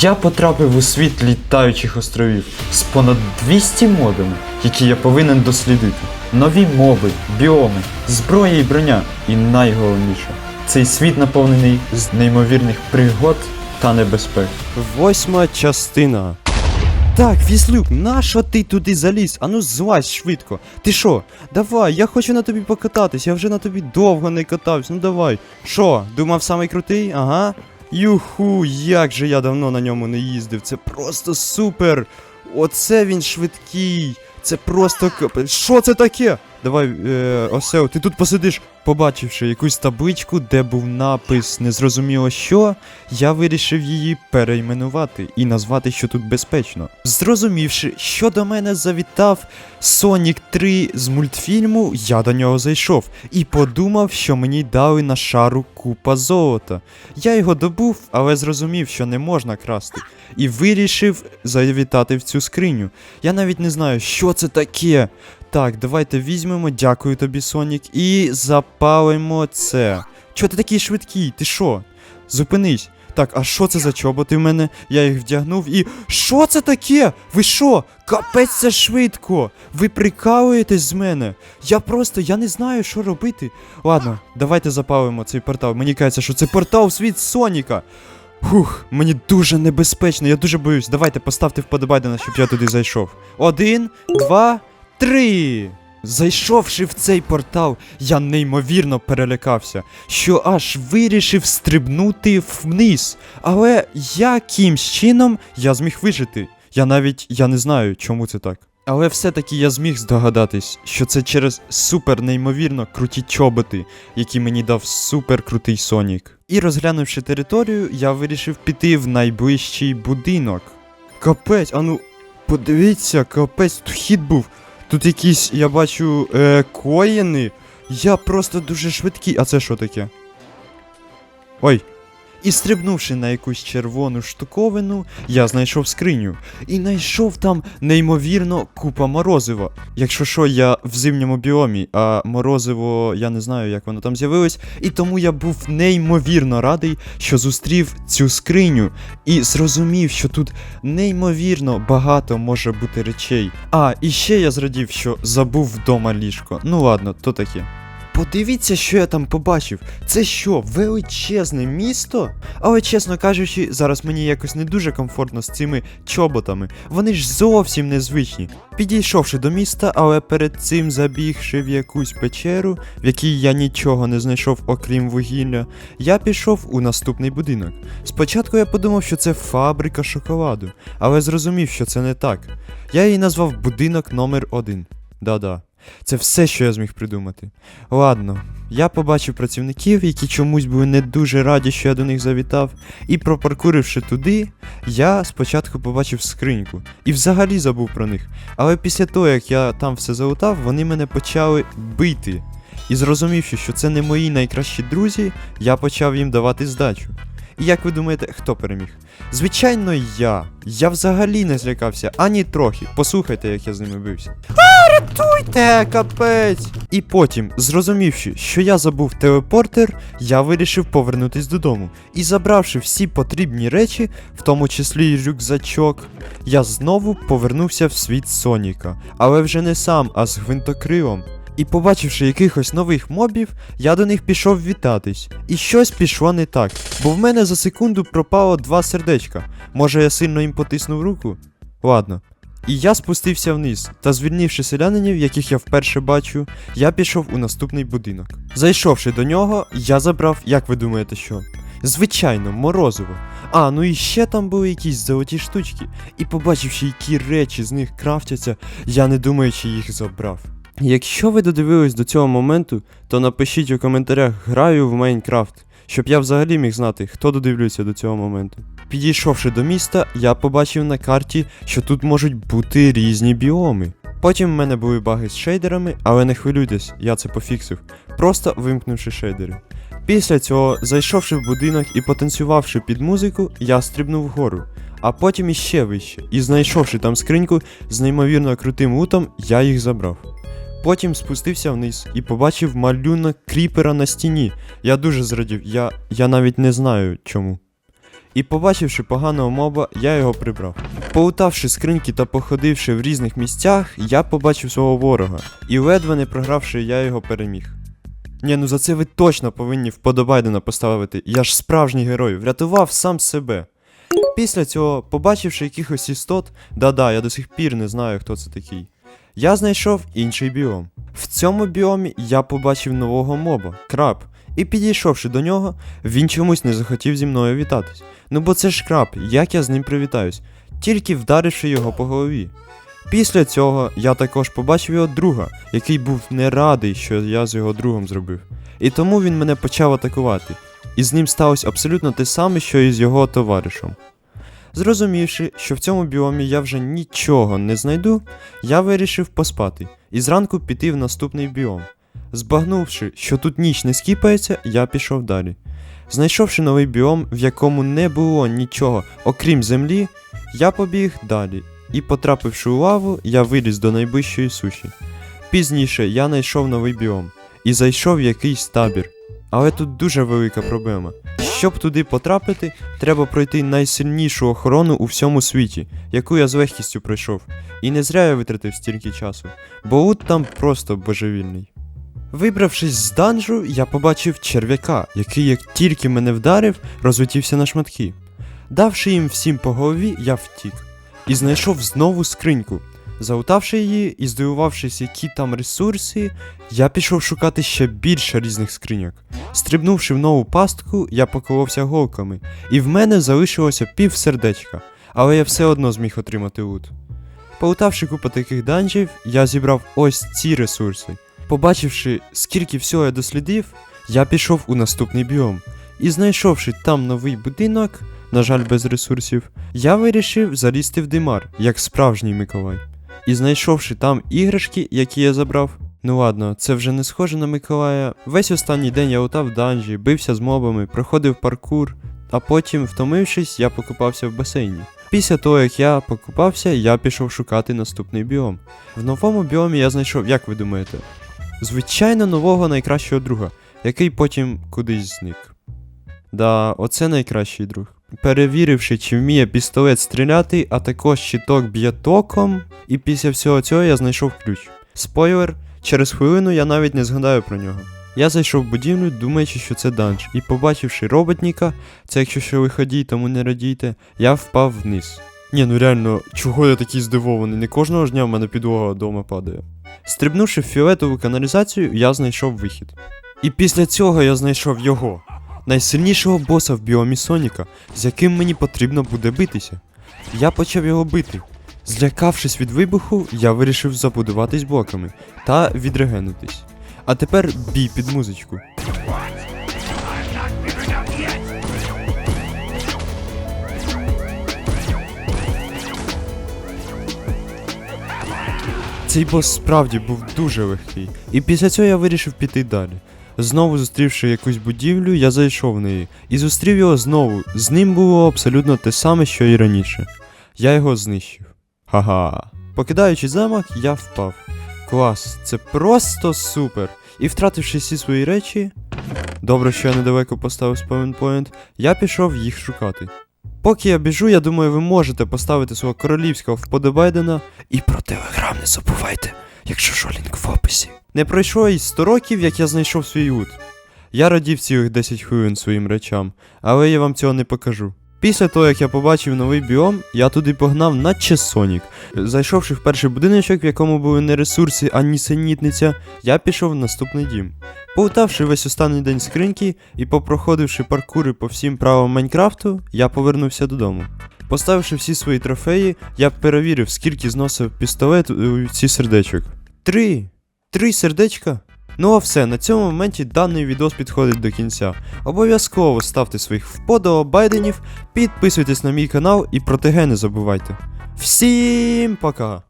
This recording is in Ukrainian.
Я потрапив у світ літаючих островів з понад 200 модами, які я повинен дослідити. Нові моби, біоми, зброя і броня. І найголовніше, цей світ наповнений з неймовірних пригод та небезпек. Восьма частина. Так, Віслюк, нащо ти туди заліз? Ану злазь швидко. Ти що? Давай, я хочу на тобі покататись, я вже на тобі довго не катався. Ну давай. Що, думав самий крутий? Ага. Юху, як же я давно на ньому не їздив. Це просто супер. Оце він швидкий. Це просто. Що це таке? Давай, е, Осел, ти тут посидиш, побачивши якусь табличку, де був напис незрозуміло що, я вирішив її перейменувати і назвати, що тут безпечно. Зрозумівши, що до мене завітав Sonic 3 з мультфільму, я до нього зайшов і подумав, що мені дали на шару купа золота. Я його добув, але зрозумів, що не можна красти, і вирішив завітати в цю скриню. Я навіть не знаю, що це таке. Так, давайте візьмемо, дякую тобі, Сонік, і запалимо це. Чого ти такий швидкий? Ти що? Зупинись. Так, а що це за чоботи в мене? Я їх вдягнув і. Що це таке? Ви що? Капець це швидко! Ви прикалуєтесь з мене. Я просто я не знаю, що робити. Ладно, давайте запалимо цей портал. Мені кажеться, що це портал в світ Соніка. Фух, мені дуже небезпечно, я дуже боюсь. Давайте поставте вподобайдена, щоб я туди зайшов. Один, два, три. Зайшовши в цей портал, я неймовірно перелякався, що аж вирішив стрибнути вниз. Але якимсь чином я зміг вижити. Я навіть я не знаю, чому це так. Але все-таки я зміг здогадатись, що це через супер неймовірно круті чоботи, які мені дав супер крутий Сонік. І розглянувши територію, я вирішив піти в найближчий будинок. Капець, а ну, подивіться, капець, тут хід був. Тут якісь, я бачу, е, коїни. Я просто дуже швидкий. А це що таке? Ой. І стрибнувши на якусь червону штуковину, я знайшов скриню. І знайшов там неймовірно купа морозива. Якщо що, я в зимньому біомі, а морозиво, я не знаю, як воно там з'явилось. І тому я був неймовірно радий, що зустрів цю скриню і зрозумів, що тут неймовірно багато може бути речей. А, і ще я зрадів, що забув вдома ліжко. Ну ладно, то таке. Подивіться, що я там побачив. Це що, величезне місто? Але чесно кажучи, зараз мені якось не дуже комфортно з цими чоботами. Вони ж зовсім незвичні. Підійшовши до міста, але перед цим забігши в якусь печеру, в якій я нічого не знайшов, окрім вугілля, я пішов у наступний будинок. Спочатку я подумав, що це фабрика шоколаду, але зрозумів, що це не так. Я її назвав будинок номер 1 Да-да. Це все, що я зміг придумати. Ладно, я побачив працівників, які чомусь були не дуже раді, що я до них завітав, і пропаркуривши туди, я спочатку побачив скриньку і взагалі забув про них. Але після того, як я там все залутав, вони мене почали бити. І зрозумівши, що це не мої найкращі друзі, я почав їм давати здачу. І як ви думаєте, хто переміг? Звичайно, я. Я взагалі не злякався ані трохи. Послухайте, як я з ними бився. Рятуйте, капець! І потім, зрозумівши, що я забув телепортер, я вирішив повернутись додому. І забравши всі потрібні речі, в тому числі й рюкзачок, я знову повернувся в світ Соніка. Але вже не сам, а з гвинтокрилом. І побачивши якихось нових мобів, я до них пішов вітатись. І щось пішло не так, бо в мене за секунду пропало два сердечка. Може я сильно їм потиснув руку? Ладно. І я спустився вниз, та звільнивши селянинів, яких я вперше бачу, я пішов у наступний будинок. Зайшовши до нього, я забрав, як ви думаєте, що? Звичайно, морозиво. А, ну і ще там були якісь золоті штучки. І побачивши, які речі з них крафтяться, я не думаючи їх забрав. Якщо ви додивились до цього моменту, то напишіть у коментарях граю в Майнкрафт, щоб я взагалі міг знати, хто додивлюється до цього моменту. Підійшовши до міста, я побачив на карті, що тут можуть бути різні біоми. Потім в мене були баги з шейдерами, але не хвилюйтесь, я це пофіксив, просто вимкнувши шейдери. Після цього, зайшовши в будинок і потанцювавши під музику, я стрибнув вгору, а потім іще вище, і знайшовши там скриньку з неймовірно крутим лутом, я їх забрав. Потім спустився вниз і побачив малюнок кріпера на стіні. Я дуже зрадів, я, я навіть не знаю чому. І побачивши поганого моба, я його прибрав. Поутавши скриньки та походивши в різних місцях, я побачив свого ворога. І ледве не програвши, я його переміг. Ні, ну за це ви точно повинні вподобайдена поставити. Я ж справжній герой, врятував сам себе. Після цього, побачивши якихось істот, да-да, я до сих пір не знаю, хто це такий. Я знайшов інший біом. В цьому біомі я побачив нового моба, краб, і підійшовши до нього, він чомусь не захотів зі мною вітатись. Ну бо це ж краб, як я з ним привітаюсь, тільки вдаривши його по голові. Після цього я також побачив його друга, який був не радий, що я з його другом зробив. І тому він мене почав атакувати. І з ним сталося абсолютно те саме, що і з його товаришем. Зрозумівши, що в цьому біомі я вже нічого не знайду, я вирішив поспати і зранку піти в наступний біом. Збагнувши, що тут ніч не скіпається, я пішов далі. Знайшовши новий біом, в якому не було нічого, окрім землі, я побіг далі, і, потрапивши у лаву, я виліз до найближчої суші. Пізніше я знайшов новий біом і зайшов в якийсь табір. Але тут дуже велика проблема. Щоб туди потрапити, треба пройти найсильнішу охорону у всьому світі, яку я з легкістю пройшов. І не зря я витратив стільки часу, бо лут там просто божевільний. Вибравшись з данжу, я побачив черв'яка, який, як тільки мене вдарив, розлетівся на шматки. Давши їм всім по голові, я втік і знайшов знову скриньку. Заутавши її і здивувавшись, які там ресурси, я пішов шукати ще більше різних скриньок. Стрибнувши в нову пастку, я поколовся голками, і в мене залишилося пів сердечка, але я все одно зміг отримати лут. Полутавши купу таких данжів, я зібрав ось ці ресурси. Побачивши, скільки всього я дослідив, я пішов у наступний біом. І знайшовши там новий будинок, на жаль, без ресурсів, я вирішив залізти в димар, як справжній Миколай. І знайшовши там іграшки, які я забрав. Ну ладно, це вже не схоже на Миколая. Весь останній день я лутав данжі, бився з мобами, проходив паркур, а потім, втомившись, я покупався в басейні. Після того, як я покупався, я пішов шукати наступний біом. В новому біомі я знайшов, як ви думаєте? Звичайно, нового найкращого друга, який потім кудись зник. Да, оце найкращий друг. Перевіривши, чи вміє пістолет стріляти, а також щиток б'є током, і після всього цього я знайшов ключ. Спойлер, через хвилину я навіть не згадаю про нього. Я зайшов в будівлю, думаючи, що це данж, і побачивши роботніка, це якщо що виходіть, тому не радійте, я впав вниз. Ні, ну реально, чого я такий здивований? Не кожного ж дня в мене підлога вдома падає. Стрибнувши в фіолетову каналізацію, я знайшов вихід. І після цього я знайшов його, найсильнішого боса в біомі Соніка, з яким мені потрібно буде битися. Я почав його бити. Злякавшись від вибуху, я вирішив забудуватись блоками та відрегенутись. А тепер бій під музичку. Цей бос справді був дуже легкий, і після цього я вирішив піти далі. Знову зустрівши якусь будівлю, я зайшов в неї і зустрів його знову. З ним було абсолютно те саме, що і раніше. Я його знищив. Ха-ха. Покидаючи замок, я впав. Клас, це просто супер. І втративши всі свої речі, добре, що я недалеко поставив спавнпоінт, я пішов їх шукати. Поки я біжу, я думаю, ви можете поставити свого королівського вподобайдена і про телеграм не забувайте, якщо що лінк в описі. Не пройшло й 100 років, як я знайшов свій лут. Я радів цілих 10 хвилин своїм речам, але я вам цього не покажу. Після того, як я побачив новий біом, я туди погнав, наче Сонік. Зайшовши в перший будиночок, в якому були не ресурси, а нісенітниця, я пішов в наступний дім. Поутавши весь останній день скриньки і попроходивши паркури по всім правилам Майнкрафту, я повернувся додому. Поставивши всі свої трофеї, я перевірив, скільки зносив пістолет у ці сердечок. Три! Три сердечка? Ну а все, на цьому моменті даний відос підходить до кінця. Обов'язково ставте своїх вподобайденів, підписуйтесь на мій канал і про ТГ не забувайте. Всім пока!